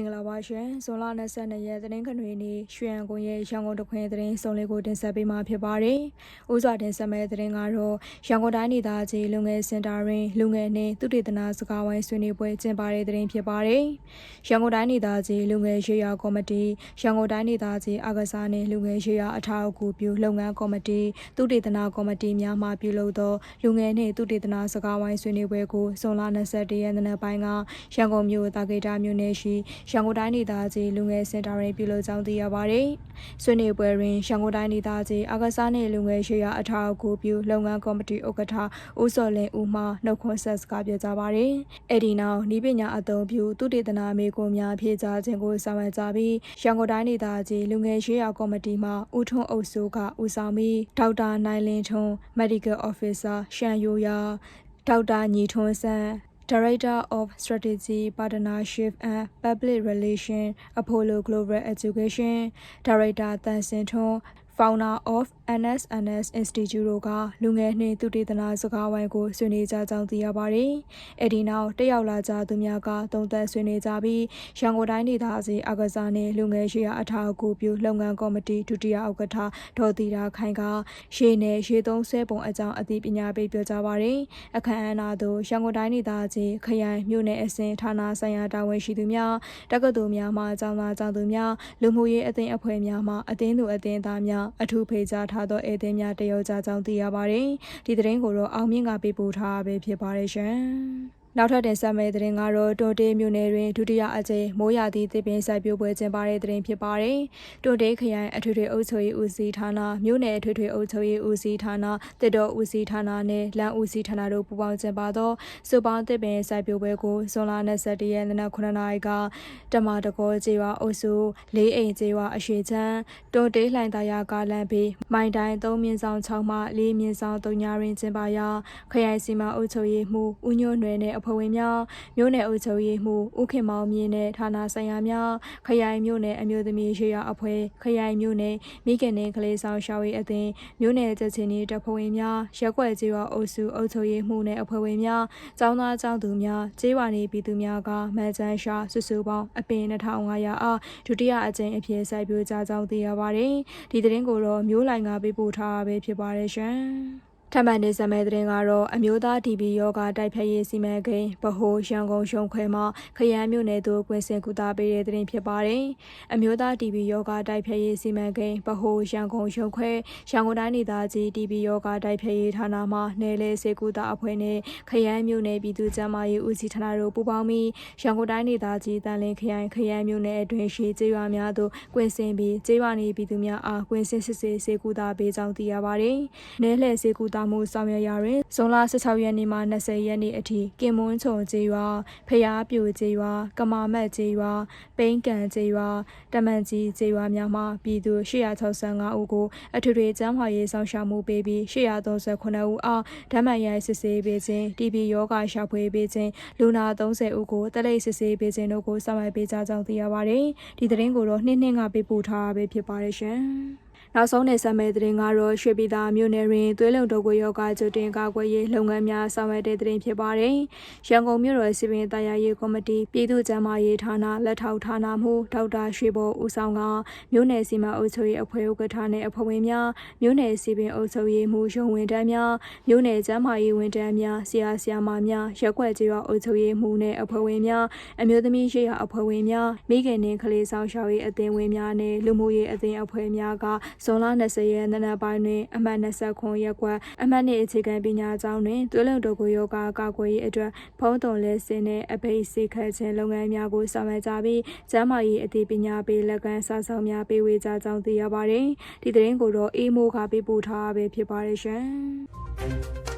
င်္ဂလာပါရှင်ဇွန်လ22ရက်သတင်းခဏတွေနေ့ရွှေရန်ကုန်ရဲ့ရန်ကုန်တခွင်သတင်းစုံလေးကိုတင်ဆက်ပေးမှာဖြစ်ပါတယ်။ဥစွာတင်ဆက်မဲ့သတင်းကတော့ရန်ကုန်တိုင်းဒေသကြီးလူငယ်စင်တာတွင်လူငယ်နှင့်သူတေသနာစကားဝိုင်းဆွေးနွေးပွဲကျင်းပတဲ့သတင်းဖြစ်ပါတယ်။ရန်ကုန်တိုင်းဒေသကြီးလူငယ်ရေးရာကော်မတီရန်ကုန်တိုင်းဒေသကြီးအာကစားနှင့်လူငယ်ရေးရာအထောက်အကူပြုလုပ်ငန်းကော်မတီသူတေသနာကော်မတီများမှပြုလုပ်သောလူငယ်နှင့်သူတေသနာစကားဝိုင်းဆွေးနွေးပွဲကိုဇွန်လ21ရက်နေ့ပိုင်းကရန်ကုန်မြို့တာဂေတာမြို့နယ်ရှိရန်ကုန်တိုင်းဒေသကြီးလူငယ်စင်တာတွင်ပြုလုပ်ကြောင်းသိရပါသည်။ဆွေးနွေးပွဲတွင်ရန်ကုန်တိုင်းဒေသကြီးအာကစားနှင့်လူငယ်ရေးရာအထောက်အကူပြုလုပ်ငန်းကော်မတီဥက္ကဋ္ဌဦးစော်လင်းဦးမှနှုတ်ခွန်းဆက်စကားပြောကြားပါသည်။အဲ့ဒီနောက်ဤပညာအသုံးပြုသူတေသနာမေကွန်များဖြည့်ကြားခြင်းကိုဆောင်ရွက်ကြပြီးရန်ကုန်တိုင်းဒေသကြီးလူငယ်ရေးရာကော်မတီမှဦးထွန်းအုပ်စိုးကဦးဆောင်ပြီးဒေါက်တာနိုင်လင်းထွန်း Medical Officer ရှန်ယိုယာဒေါက်တာညီထွန်းဆန်း Director of Strategy, Partnership and Public Relations, Apollo Global Education, Director Tan Sin Thong, Founder of NSNS Institute တို့ကလူငယ်နှင့်သူတေသနာစကားဝိုင်းကိုဆွေးနွေးကြကြောင်းသိရပါတယ်။အဲဒီနောက်တက်ရောက်လာကြသူများကတုံ့သက်ဆွေးနွေးကြပြီးရန်ကုန်တိုင်းဒေသကြီးအကစားနှင့်လူငယ်ရေးရာအထောက်အကူပြုလုပ်ငန်းကော်မတီဒုတိယဥက္ကဋ္ဌဒေါ်သီရာခိုင်ကရှေ့နယ်ရေသုံးဆွဲပုံအကြောင်းအသိပညာပေးပြောကြားပါတယ်။အခမ်းအနားသို့ရန်ကုန်တိုင်းဒေသကြီးခရိုင်မြို့နယ်အစဉ်ဌာနဆိုင်ရာတာဝန်ရှိသူများတက္ကသိုလ်များမှကျောင်းသားကျောင်းသူများလူမှုရေးအသင်းအဖွဲ့များမှအသင်းသူအသင်းသားများအထူးဖေကြားထားသောဧည့်သည်များတယောက်ကြကြောင်းသိရပါတယ်။ဒီသတင်းကိုတော့အောင်မြင့်ကပေးပို့ထားပဲဖြစ်ပါတယ်ရှင်။ နောက်ထပ်တင်ဆက်မယ့်သတင်းကတော့တွန်တေးမြို့နယ်တွင်ဒုတိယအကြိမ်မိုးရာသီသစ်ပင်စိုက်ပျိုးပွဲကျင်းပတဲ့သတင်းဖြစ်ပါတယ်။တွန်တေးခရိုင်အထွေထွေအုပ်ချုပ်ရေးဦးစီးဌာနမြို့နယ်အထွေထွေအုပ်ချုပ်ရေးဦးစီးဌာနတစ်တော်ဦးစီးဌာနနဲ့လမ်းဦးစီးဌာနတို့ပူးပေါင်းကျင်းပသောစုပေါင်းသစ်ပင်စိုက်ပျိုးပွဲကိုဇွန်လ22ရက်နေ့နက်9:00နာရီကတမတကောကျေးရွာအုပ်စုလေးအိမ်ကျေးရွာအရှိချမ်းတွန်တေးလှိုင်သာယာကားလမ်းဘေးမိုင်တိုင်း3မြင်းဆောင်6မှ4မြင်းဆောင်3ညတွင်ကျင်းပရာခရိုင်စီမံအုပ်ချုပ်ရေးမှူးဦးညွန့်နယ်နဲ့အဖွဲ့ဝင်များမြို့နယ်အုပ်ချုပ်ရေးမှူးဦးခင်မောင်မြင့်နဲ့ဌာနဆိုင်ရာများခရိုင်မြို့နယ်အမျိုးသမီးရေးရာအဖွဲ့ခရိုင်မြို့နယ်မိခင်နဲ့ကလေးဆောင်ရှောက်ရေးအသင်းမြို့နယ်ချက်ချင်းဤတပ်ဖွဲ့ဝင်များရက်ွက်ကျေးရွာအုပ်စုအုပ်ချုပ်ရေးမှူးနဲ့အဖွဲ့ဝင်များចောင်းသားចောင်းသူများကျေးရွာနေပြည်သူများကမန်ချန်ရှာစုစုပေါင်းအပင်2500အားဒုတိယအကြိမ်အဖြစ်စိုက်ပျိုးကြကြောင်းသိရပါတယ်ဒီသတင်းကိုတော့မျိုးလိုင်ကပေးပို့ထားပဲဖြစ်ပါတယ်ရှင် ထပ်မံနေဆက်မဲ့တဲ့ရင်ကတော့အမျိုးသား TB ယောဂတိုက်ဖျက်ရေးစီမံကိန်းဗဟိုရန်ကုန်ရုံခွဲမှာခရမ်းမြို့နယ်သို့ကွင်းစင်ကူတာပေးတဲ့တဲ့ဖြစ်ပါတယ်။အမျိုးသား TB ယောဂတိုက်ဖျက်ရေးစီမံကိန်းဗဟိုရန်ကုန်ရုံခွဲရန်ကုန်တိုင်းဒေသကြီး TB ယောဂတိုက်ဖျက်ရေးဌာနမှနယ်လေစေကူတာအဖွဲ့နဲ့ခရမ်းမြို့နယ်ပြည်သူ့ကျန်းမာရေးဦးစီးဌာနတို့ပူးပေါင်းပြီးရန်ကုန်တိုင်းဒေသကြီးတန်လင်းခရိုင်ခရမ်းမြို့နယ်အတွင်းရှိကျေးရွာများသို့ကွင်းစင်ပြီးကျေးရွာနေပြည်သူများအားကွင်းစင်စစ်ဆေးစေကူတာပေးကြောင်းသိရပါတယ်။နယ်လေစေကူတာမှုဆောင်ရွက်ရာတွင်ဇွန်လ16ရက်နေ့မှ20ရက်နေ့အထိကင်မွန်းချုံကျေးရွာဖျားပြူကျေးရွာကမာမတ်ကျေးရွာပိန်းကန်ကျေးရွာတမန်ကြီးကျေးရွာများမှပြည်သူ865ဦးကိုအထွေထွေကျန်းမာရေးဆောင်ရှားမှုပေးပြီး839ဦးအားဓမ္မရိုက်စစ်ဆေးပေးခြင်း TB ယောဂရှာဖွေပေးခြင်းလူနာ30ဦးကိုတလိပ်စစ်ဆေးပေးခြင်းတို့ကိုဆောင်ရွက်ပေးကြကြောင်းသိရပါတယ်ဒီသတင်းကိုတော့နှင်းနှင်းကပေးပို့ထားပဲဖြစ်ပါတယ်ရှင် နောက်ဆုံးနေဆက်မဲ့သတင်းကတော့ရွှေပြည်သာမြို့နယ်တွင်သွေးလုံတုပ်ကွေယောဂကြိုတင်ကာကွယ်ရေးလုပ်ငန်းများဆောင်ရွက်တဲ့သတင်းဖြစ်ပါတယ်။ရန်ကုန်မြို့တော်စီပင်တရားရေးကော်မတီပြည်သူ့ကျန်းမာရေးဌာနလက်ထောက်ဌာနမှဒေါက်တာရွှေဘော်ဦးဆောင်ကမြို့နယ်စီမံအုပ်ချုပ်ရေးအဖွဲ့ဥက္ကဋ္ဌနဲ့အဖွဲ့ဝင်များမြို့နယ်စီပင်အုပ်ချုပ်ရေးမှူးရုံးဝင်တန်းများမြို့နယ်ကျန်းမာရေးဝန်ထမ်းများဆရာဆရာမများရက်ွက်ကျေးရွာအုပ်ချုပ်ရေးမှူးနဲ့အဖွဲ့ဝင်များအမျိုးသမီးရေးရာအဖွဲ့ဝင်များမိခင်နဲ့ကလေးဆောင်ရှောက်ရေးအသင်းဝင်များနဲ့လူမှုရေးအသင်းအဖွဲ့များကဇွန်လ20ရက်နေ့နက်ပိုင်းတွင်အမှတ်29ရက်ကွက်အမှတ်2အခြေခံပညာကျောင်းတွင်သွေးလွန်တုပ်ကိုယောဂကာကွယ်ရေးအတွက်ဖုံးတုံလဲစင်းနဲ့အပိတ်စိခတ်ခြင်းလုပ်ငန်းများကိုဆောင်ရွက်ကြပြီးကျန်းမာရေးအသိပညာပေးလက်ကမ်းစာဆောင်များပေးဝေကြကြောင်းသိရပါတယ်။ဒီသတင်းကိုတော့အေးမိုးကပေးပို့ထားပဲဖြစ်ပါတယ်ရှင်။